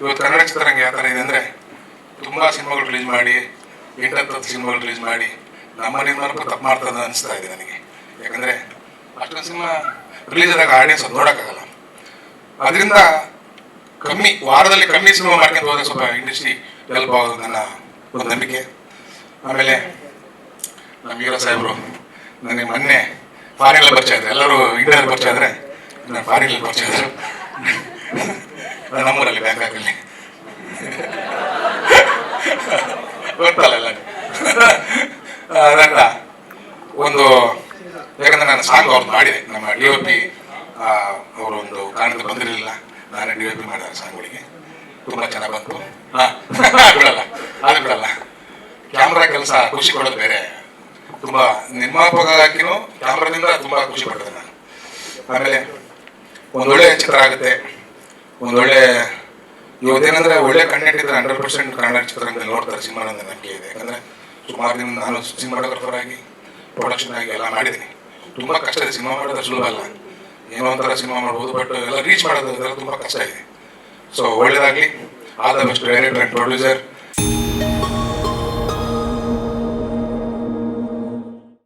ಇವತ್ತು ಕನ್ನಡ ಚಿತ್ರರಂಗ ಯಾವ ಥರ ಇದೆ ಅಂದರೆ ತುಂಬ ಸಿನಿಮಾಗಳು ರಿಲೀಸ್ ಮಾಡಿ, ಎಂಟತ್ತು ಸಿನಿಮಾಗಳು ರಿಲೀಸ್ ಮಾಡಿ ನಮ್ಮ ನಿರ್ಮಾಣಕ್ಕೂ ತಪ್ಪು ಮಾಡ್ತದೆ ಅನಿಸ್ತಾ ಇದೆ ನನಗೆ. ಯಾಕಂದರೆ ಅಷ್ಟೊಂದು ಸಿನಿಮಾ ರಿಲೀಸ್ ಆದಾಗ ಆಡಿಯನ್ಸ್ ಅದು ನೋಡೋಕ್ಕಾಗಲ್ಲ. ಅದರಿಂದ ಕಮ್ಮಿ, ವಾರದಲ್ಲಿ ಕಮ್ಮಿ ಸಿನಿಮಾ ಮಾಡ್ಕೊಂಡು ಹೋದರೆ ಸ್ವಲ್ಪ ಇಂಡಸ್ಟ್ರಿ ಡೆವಲಪ್ ಆಗೋದು ನನ್ನ ಒಂದು ನಂಬಿಕೆ. ಆಮೇಲೆ ನಮ್ಮ ವೀರ ಸಾಹೇಬರು, ನನಗೆ ಮೊನ್ನೆ ಫಾರಿನಲ್ಲಿ ಪರಿಚಯ ಆದರೆ ಎಲ್ಲರೂ ಇಂಡಿಯಾದಲ್ಲಿ ಪರಿಚಯ ಆದರೆ ನಾನು ಫಾರಿನಲ್ಲಿ ಪರಿಚಯ ನಮ್ಮೂರಲ್ಲಿ ಬ್ಯಾಂಕಾಕಲ್ಲಿ ಗೊತ್ತಲ್ಲ ಅದರಿಂದ ಒಂದು, ಯಾಕಂದ್ರೆ ನಾನು ಸಾಂಗ್ ಅವ್ರದ್ದು ಮಾಡಿದೆ. ನಮ್ಮ ಡಿ ಒ ಪಿ ಅವರು ಒಂದು ಕಾರಣಕ್ಕೆ ಬಂದಿರಲಿಲ್ಲ. ನಾನು ಡಿ ಒ ಪಿ ಮಾಡಿದೆ ಸಾಂಗ್ಗಳಿಗೆ ತುಂಬ ಚೆನ್ನಾಗಿ ಬಂತು. ಹಾಂ ಬಿಡಲ್ಲ, ಅದು ಬಿಡಲ್ಲ. ಕ್ಯಾಮ್ರಾ ಕೆಲಸ ಖುಷಿ ಕೊಡೋದು ಬೇರೆ. ತುಂಬ ನಿರ್ಮಾಪಕರಾಗಿನೂ ಕ್ಯಾಮ್ರಾದಿಂದ ತುಂಬ ಖುಷಿ ಪಡ್ತೇನೆ ನಾನು. ಆಮೇಲೆ, ಒಂದೊಳ್ಳೆ ಚಿತ್ರ ಆಗುತ್ತೆ. ಒಂದೊಳ್ಳೆ ಇವತ್ತೇನಂದ್ರೆ ಒಳ್ಳೆ ಕಂಟೆಂಟ್ ಇದ್ರೆ ಹಂಡ್ರೆಡ್ ಪರ್ಸೆಂಟ್ ಕನ್ನಡ ಚಿತ್ರರಂಗದಲ್ಲಿ ನೋಡ್ತಾರೆ ಸಿನಿಮಾ ಅನ್ನೋ ನಂಬಿಕೆ ಇದೆ. ಯಾಕಂದ್ರೆ ಸುಮಾರು ದಿನ ನಾನು ಸಿನಿಮಾಟೋಗ್ರಫರ್ ಆಗಿ ಪ್ರೊಡಕ್ಷನ್ ಆಗಿ ಎಲ್ಲ ಮಾಡಿದ್ದೀನಿ. ತುಂಬ ಕಷ್ಟ ಇದೆ. ಸಿನಿಮಾ ಮಾಡೋದು ಸುಲಭ ಅಲ್ಲ. ಏನೋ ಒಂಥರ ಸಿನಿಮಾ ಮಾಡ್ಬೋದು ಬಟ್ ಎಲ್ಲ ರೀಚ್ ಮಾಡೋದು ತುಂಬ ಕಷ್ಟ ಇದೆ. ಸೊ ಒಳ್ಳೇದಾಗಲಿ. All the best director and producer